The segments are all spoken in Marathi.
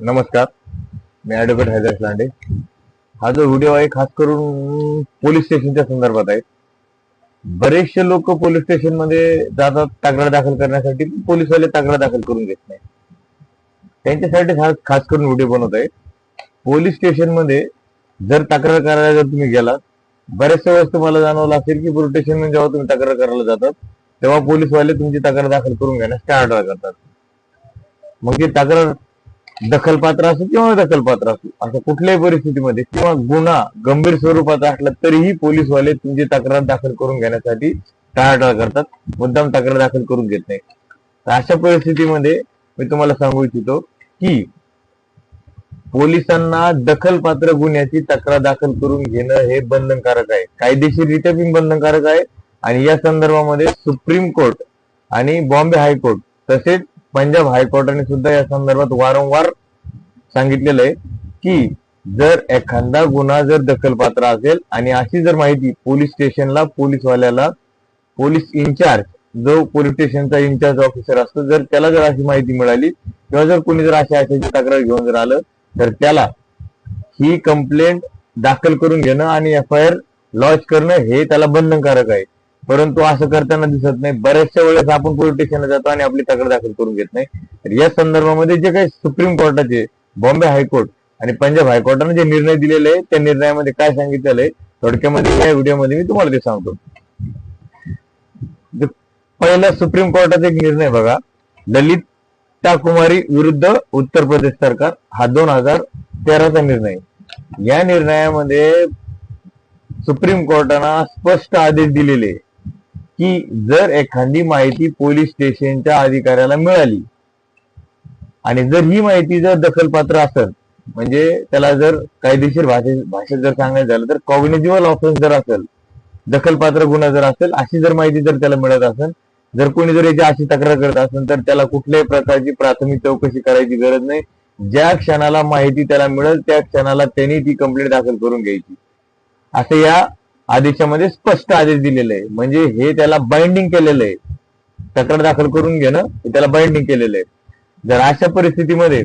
नमस्कार. मी ऍडव्होकेट हैदर लांडे हा जो व्हिडिओ आहे खास करून पोलीस स्टेशनच्या संदर्भात आहे. बरेचसे लोक पोलीस स्टेशनमध्ये जातात तक्रार दाखल करण्यासाठी पोलीसवाले तक्रार दाखल करून घेत नाही त्यांच्यासाठी हा खास करून व्हिडिओ बनवत आहे. पोलीस स्टेशनमध्ये जर तक्रार करायला जर तुम्ही गेलात बऱ्याचशा वेळेस तुम्हाला जाणवलं असेल की पोलीस स्टेशनमध्ये जेव्हा तुम्ही तक्रार करायला जातात तेव्हा पोलीसवाले तुमची तक्रार दाखल करून घेण्यास टाळाटाळ करतात मग ती तक्रार दखलपात्र असो किंवा दखलपात्र असो असं कुठल्याही परिस्थितीमध्ये किंवा गुन्हा गंभीर स्वरूपाचा असला तरीही पोलीसवाले तुमची तक्रार दाखल करून घेण्यासाठी टाळाटाळ करतात मुद्दाम तक्रार दाखल करून घेत नाही तर अशा परिस्थितीमध्ये मी तुम्हाला सांगू इच्छितो की पोलिसांना दखलपात्र गुन्ह्याची तक्रार दाखल करून घेणं हे बंधनकारक आहे. कायदेशीररित्या पण बंधनकारक आहे. आणि या संदर्भामध्ये सुप्रीम कोर्ट आणि बॉम्बे हायकोर्ट तसेच म्हणजे पंजाब हायकोर्टाने सुद्धा या संदर्भात वारंवार सांगितलेलं आहे की जर एखादा गुन्हा जर दखलपात्र असेल आणि अशी जर माहिती पोलीस स्टेशनला पोलीसवाल्याला पोलीस इन्चार्ज जो पोलीस स्टेशनचा इन्चार्ज ऑफिसर असतो जर त्याला जर अशी माहिती मिळाली किंवा जर कोणी जर अशा अशाची तक्रार घेऊन जर आलं तर त्याला ही कंप्लेंट दाखल करून घेणं आणि एफ आय आर लॉन्च करणं हे त्याला बंधनकारक आहे. परंतु असं करताना दिसत नाही. बऱ्याचशा वेळेस आपण पोलीस स्टेशनला जातो आणि आपली तक्रार दाखल करून घेत नाही. तर या संदर्भामध्ये जे काही सुप्रीम कोर्टाचे बॉम्बे हायकोर्ट आणि पंजाब हायकोर्टाने जे निर्णय दिलेले आहे त्या निर्णयामध्ये काय सांगितलेलं आहे थोडक्यामध्ये या व्हिडिओमध्ये मी तुम्हाला ते सांगतो. पहिला सुप्रीम कोर्टाचा एक निर्णय बघा. ललिता कुमारी विरुद्ध उत्तर प्रदेश सरकार हा दोन हजार तेराचा निर्णय. या निर्णयामध्ये सुप्रीम कोर्टानं स्पष्ट आदेश दिलेले. की जर एखादी माहिती पोलीस स्टेशनच्या अधिकाऱ्याला मिळाली आणि जर ही माहिती जर दखलपात्र असेल म्हणजे त्याला जर कायदेशीर भाषे भाषेत जर सांगायचं झालं तर कॉग्निजिबल ऑफेन्स जर असेल दखलपात्र गुन्हा जर असेल अशी जर माहिती जर त्याला मिळत असेल जर कोणी जर याची अशी तक्रार करत असेल तर त्याला कुठल्याही प्रकारची प्राथमिक चौकशी करायची गरज नाही. ज्या क्षणाला माहिती त्याला मिळेल त्या क्षणाला त्यांनी ती कंप्लेंट दाखल करून घ्यायची. असं या आदेशामध्ये स्पष्ट आदेश दिलेले आहे. म्हणजे हे त्याला बाइंडिंग केलेलं आहे. तक्रार दाखल करून घेणं हे त्याला बाइंडिंग केलेलं आहे. जर अशा परिस्थितीमध्ये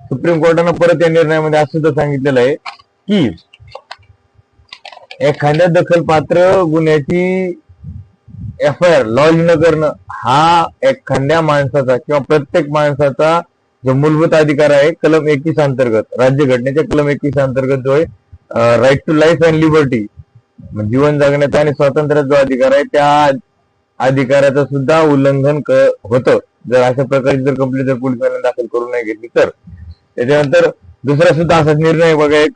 सुप्रीम कोर्टानं परत या निर्णयामध्ये असं सुद्धा सांगितलेलं आहे की एखाद्या दखलपात्र गुन्ह्याची एफ आय आर लॉज न करणं हा एखाद्या माणसाचा किंवा प्रत्येक माणसाचा जो मूलभूत अधिकार आहे कलम एकवीस अंतर्गत राज्यघटनेच्या कलम एकवीस अंतर्गत जो आहे right to life and liberty जीवन जगण्याचा आणि स्वातंत्र्याचा जो अधिकार आहे त्या अधिकाराचं सुद्धा उल्लंघन होतं. जर अशा प्रकारची जर कंप्लेंट जर पोलिसांनी दाखल करून नाही घेतली तर. त्याच्यानंतर दुसरा सुद्धा असाच निर्णय बघा एक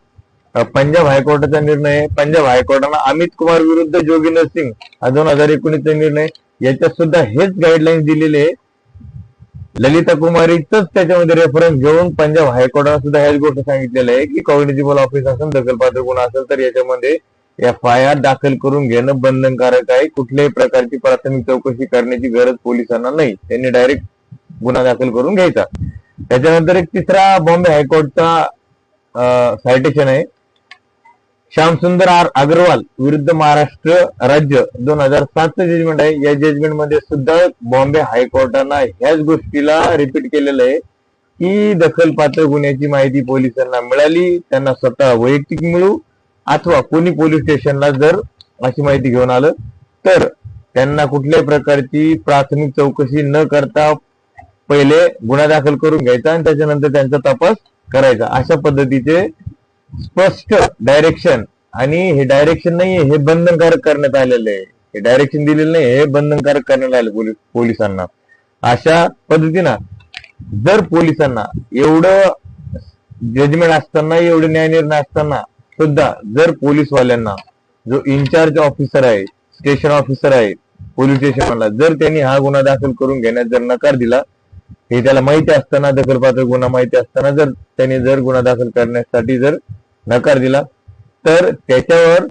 पंजाब हायकोर्टाचा निर्णय पंजाब हायकोर्टानं अमित कुमार विरुद्ध जोगिंदर सिंग हा दोन हजार एकोणीसचा निर्णय याच्यात सुद्धा हेच गाईडलाईन दिलेले आहे. ललिता कुमारीच त्याच्यामध्ये रेफरन्स घेऊन पंजाब हायकोर्टानं सुद्धा ह्याच गोष्ट सांगितलेलं आहे की कॉग्निजिबल ऑफिस असेल दखलपात्र गुन्हा असेल तर याच्यामध्ये एफ आय आर दाखल करून घेणं बंधनकारक आहे. कुठल्याही प्रकारची प्राथमिक चौकशी करण्याची गरज पोलिसांना नाही. त्यांनी डायरेक्ट गुन्हा दाखल करून घ्यायचा. त्याच्यानंतर एक तिसरा बॉम्बे हायकोर्टचा सायटेशन आहे. श्यामसुंदर आर अग्रवाल विरुद्ध महाराष्ट्र राज्य दोन हजार सातचं जजमेंट आहे. या जजमेंटमध्ये सुद्धा बॉम्बे हायकोर्टानं ह्याच गोष्टीला रिपीट केलेलं आहे की दखलपात्र गुन्ह्याची माहिती पोलिसांना मिळाली. त्यांना स्वतः वैयक्तिक मिळू. अथवा कोणी पोलीस स्टेशनला जर अशी माहिती घेऊन आलं तर त्यांना कुठल्याही प्रकारची प्राथमिक चौकशी न करता पहिले गुन्हा दाखल करून घ्यायचा आणि त्याच्यानंतर त्यांचा तपास करायचा. अशा पद्धतीचे स्पष्ट डायरेक्शन आणि हे डायरेक्शन नाही हे बंधनकारक करण्यात आलेलं आहे. हे डायरेक्शन दिलेलं नाही हे बंधनकारक करण्यात आले पोलीस पोलिसांना. अशा पद्धतीनं जर पोलिसांना एवढं जजमेंट असताना एवढे न्यायनिर्णय असताना सुद्धा जर पोलीसवाल्यांना जो इन्चार्ज ऑफिसर आहे स्टेशन ऑफिसर आहे पोलीस स्टेशनला जर त्यांनी हा गुन्हा दाखल करून घेण्यास जर नकार दिला हे त्याला माहिती असताना दखलपात्र गुन्हा माहिती असताना जर त्यांनी जर गुन्हा दाखल करण्यासाठी जर नकार दिला तर त्याच्यावर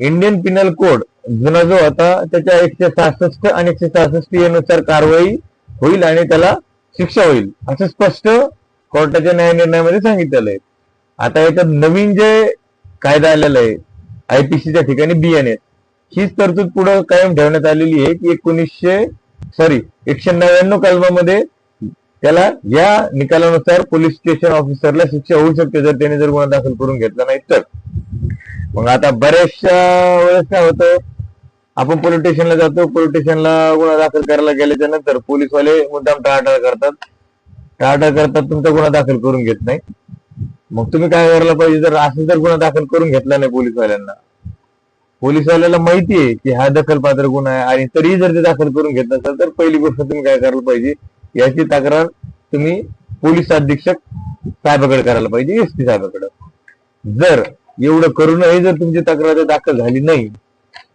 इंडियन पिनल कोड जुना जो होता त्याच्या एकशे सहासष्ट आणि एकशे सहासष्टनुसार कारवाई होईल आणि त्याला शिक्षा होईल असं स्पष्ट कोर्टाच्या न्यायनिर्णयामध्ये सांगितलेलं आहे. आता याच्यात नवीन जे कायदा आलेला आहे आयपीसीच्या ठिकाणी बिएनएस हीच तरतूद पुढे कायम ठेवण्यात आलेली आहे की एकोणीसशे सॉरी एकशे नव्याण्णव कलमामध्ये त्याला या निकालानुसार पोलीस स्टेशन ऑफिसरला शिक्षा होऊ शकते जर त्याने जर गुन्हा दाखल करून घेतला नाही तर. मग आता बऱ्याचशा वेळेस काय होतं आपण पोलीस स्टेशनला जातो पोलीस स्टेशनला गुन्हा दाखल करायला गेल्याच्यानंतर पोलीसवाले मुद्दाम टाळाटाळ करतात. टाळाटाळ करतात तुमचा गुन्हा दाखल करून घेत नाही. मग तुम्ही काय करायला पाहिजे? जर असं जर गुन्हा दाखल करून घेतला नाही पोलीसवाल्यांना. पोलीसवाल्याला माहिती आहे की हा दखलपात्र गुन्हा आहे आणि तरीही जर ते दाखल करून घेत नसेल तर पहिली गोष्ट तुम्ही काय करायला पाहिजे? याची तक्रार तुम्ही पोलीस अधीक्षक साहेबाकडे करायला पाहिजे एस पी साहेबाकडे. जर एवढं करूनही जर तुमची तक्रार दाखल झाली नाही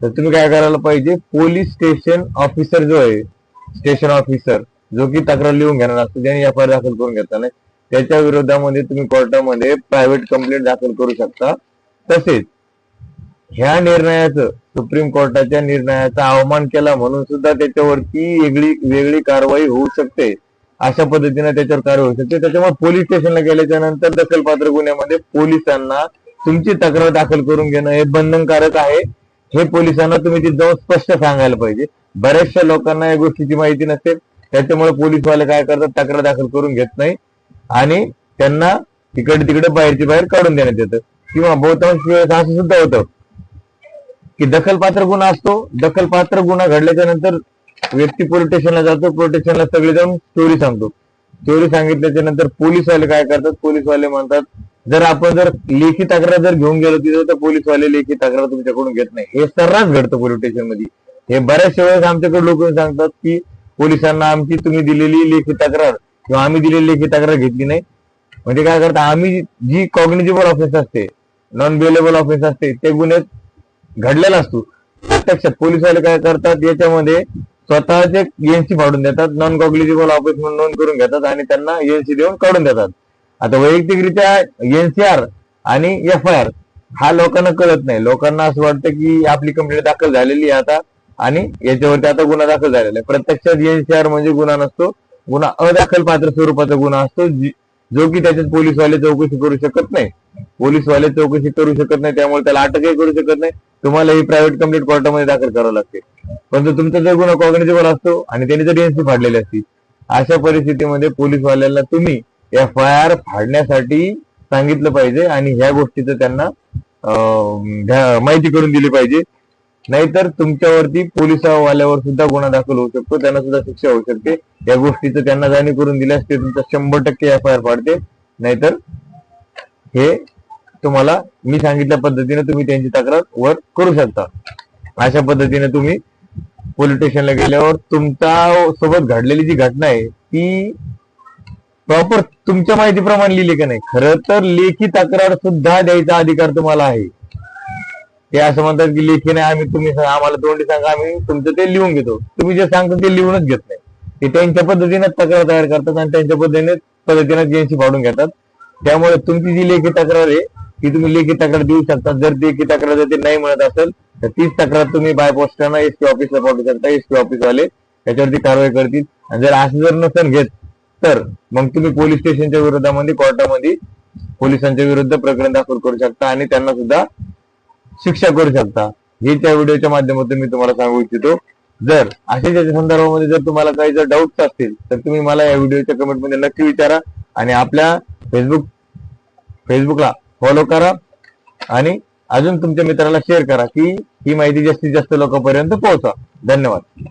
तर तुम्ही काय करायला पाहिजे? पोलीस स्टेशन ऑफिसर जो आहे स्टेशन ऑफिसर जो की तक्रार लिहून घेणार असतो ज्याने एफ आय आर दाखल करून घेतला नाही त्याच्या विरोधामध्ये तुम्ही कोर्टामध्ये प्रायव्हेट कंप्लेंट दाखल करू शकता. तसेच ह्या निर्णयाचं सुप्रीम कोर्टाच्या निर्णयाचा अवमान केला म्हणून सुद्धा त्याच्यावरती वेगळी वेगळी कारवाई होऊ शकते. अशा पद्धतीने त्याच्यावर कारवाई होऊ शकते. त्याच्यामुळे पोलीस स्टेशनला गेल्याच्यानंतर दखलपात्र गुन्ह्यामध्ये पोलिसांना तुमची तक्रार दाखल करून घेणं हे बंधनकारक आहे. हे पोलिसांना तुम्ही ती जाऊन स्पष्ट सांगायला पाहिजे. बऱ्याचशा लोकांना या गोष्टीची माहिती नसते त्याच्यामुळे पोलीसवाले काय करतात? तक्रार दाखल करून घेत नाही. आणि त्यांना तिकडे तिकडे बाहेरची बाहेर काढून देण्यात येतं. किंवा बहुतांश वेळेस असं सुद्धा होतं की दखलपात्र गुन्हा असतो. दखलपात्र गुन्हा घडल्याच्या नंतर व्यक्ती पोलीस स्टेशनला जातो. पोलीस स्टेशनला सगळे जाऊन स्टोरी सांगतो. स्टोरी सांगितल्याच्या नंतर पोलीसवाले काय करतात? पोलीसवाले म्हणतात जर आपण जर लेखी तक्रार जर घेऊन गेलो तिथे तर पोलीसवाले लेखी तक्रार तुमच्याकडून घेत नाही. हे सर्रास घडतं पोलीस स्टेशनमध्ये. हे बऱ्याचशा वेळेस आमच्याकडे लोक सांगतात की पोलिसांना आमची तुम्ही दिलेली लेखी तक्रार किंवा आम्ही दिलेली लेखी तक्रार घेतली नाही. म्हणजे काय करतात आम्ही जी कॉग्निजिबल ऑफिस असते नॉन बेलेबल ऑफिस असते ते गुन्हे घडलेला असतो प्रत्यक्षात पोलिसवाले काय करतात याच्यामध्ये स्वतःचे एनसी फाडून देतात नॉन कॉग्निजिबल ऑफिस म्हणून नोंद करून घेतात आणि त्यांना एनसी देऊन काढून देतात. आता वैयक्तिकरित्या एनसीआर आणि एफ आय आर हा लोकांना कळत नाही. लोकांना असं वाटतं की आपली कंप्लेंट दाखल झालेली आहे आता आणि याच्यावरती आता गुन्हा दाखल झालेला आहे. प्रत्यक्षात एनसीआर म्हणजे गुन्हा नसतो. गुन्हा अदाखल पात्र स्वरूपाचा गुन्हा असतो जो की त्याच्यात पोलीसवाले चौकशी करू शकत नाही. पोलीसवाले चौकशी करू शकत नाही त्यामुळे त्याला अटकही करू शकत नाही. तुम्हाला ही प्रायव्हेट कंप्लेंट कोर्टामध्ये दाखल करावं लागते. परंतु तुमचा जर गुन्हा कॉग्नेजेबल असतो आणि त्यांनी जर एनसी फाडलेली असती अशा परिस्थितीमध्ये पोलीसवाल्यांना तुम्ही एफ आय आर फाडण्यासाठी सांगितलं पाहिजे आणि ह्या गोष्टीचं त्यांना माहिती करून दिली पाहिजे. नाहीतर तुमच्यावरती पोलिसवाल्यावर सुद्धा गुन्हा दाखल होऊ शकतो. त्यांना सुद्धा शिक्षा होऊ शकते. या गोष्टीचं त्यांना जाणीव करून दिल्यास ते तुमचा शंभर टक्के एफ आय आर पाडते नाहीतर हे तुम्हाला मी सांगितल्या पद्धतीने तुम्ही त्यांची तक्रार वर करू शकता. अशा पद्धतीने तुम्ही पोलीस स्टेशनला गेल्यावर तुमच्यासोबत घडलेली जी घटना आहे ती प्रॉपर तुमच्या माहितीप्रमाणे लिहिली का नाही. खरं तर लेखी तक्रार सुद्धा द्यायचा अधिकार तुम्हाला आहे. ते असं म्हणतात की लेखी नाही आम्ही तुम्ही आम्हाला तोंडी सांगा आम्ही तुमचं ते लिहून घेतो. तुम्ही जे सांगता ते लिहूनच घेत नाही. ते त्यांच्या पद्धतीने तक्रार तयार करतात आणि त्यांच्या पद्धतीने पद्धतीने एजन्सी फाडून घेतात. त्यामुळे तुमची जी लेखी तक्रार आहे ती तुम्ही लेखी तक्रार देऊ शकता. जर लेखी तक्रार जर ते नाही म्हणत असेल तर तीच तक्रार तुम्ही बाय पोस्टानं एस पी ऑफिसला पाठवू शकता. एस पी ऑफिस वाले त्याच्यावरती कारवाई करतील. आणि जर असं जर नसेल घेत तर मग तुम्ही पोलीस स्टेशनच्या विरोधामध्ये कोर्टामध्ये पोलिसांच्या विरुद्ध प्रकरण दाखल करू शकता आणि त्यांना सुद्धा शिक्षा करू शकता. हे त्या व्हिडिओच्या माध्यमातून मी तुम्हाला सांगू इच्छितो. जर अशा त्याच्या संदर्भामध्ये जर तुम्हाला काही जर डाऊट्स असतील तर तुम्ही मला या व्हिडिओच्या कमेंटमध्ये नक्की विचारा आणि आपल्या फेसबुक फेसबुकला फॉलो करा आणि अजून तुमच्या मित्राला शेअर करा की ही माहिती जास्तीत जास्त लोकांपर्यंत पोहोचा धन्यवाद.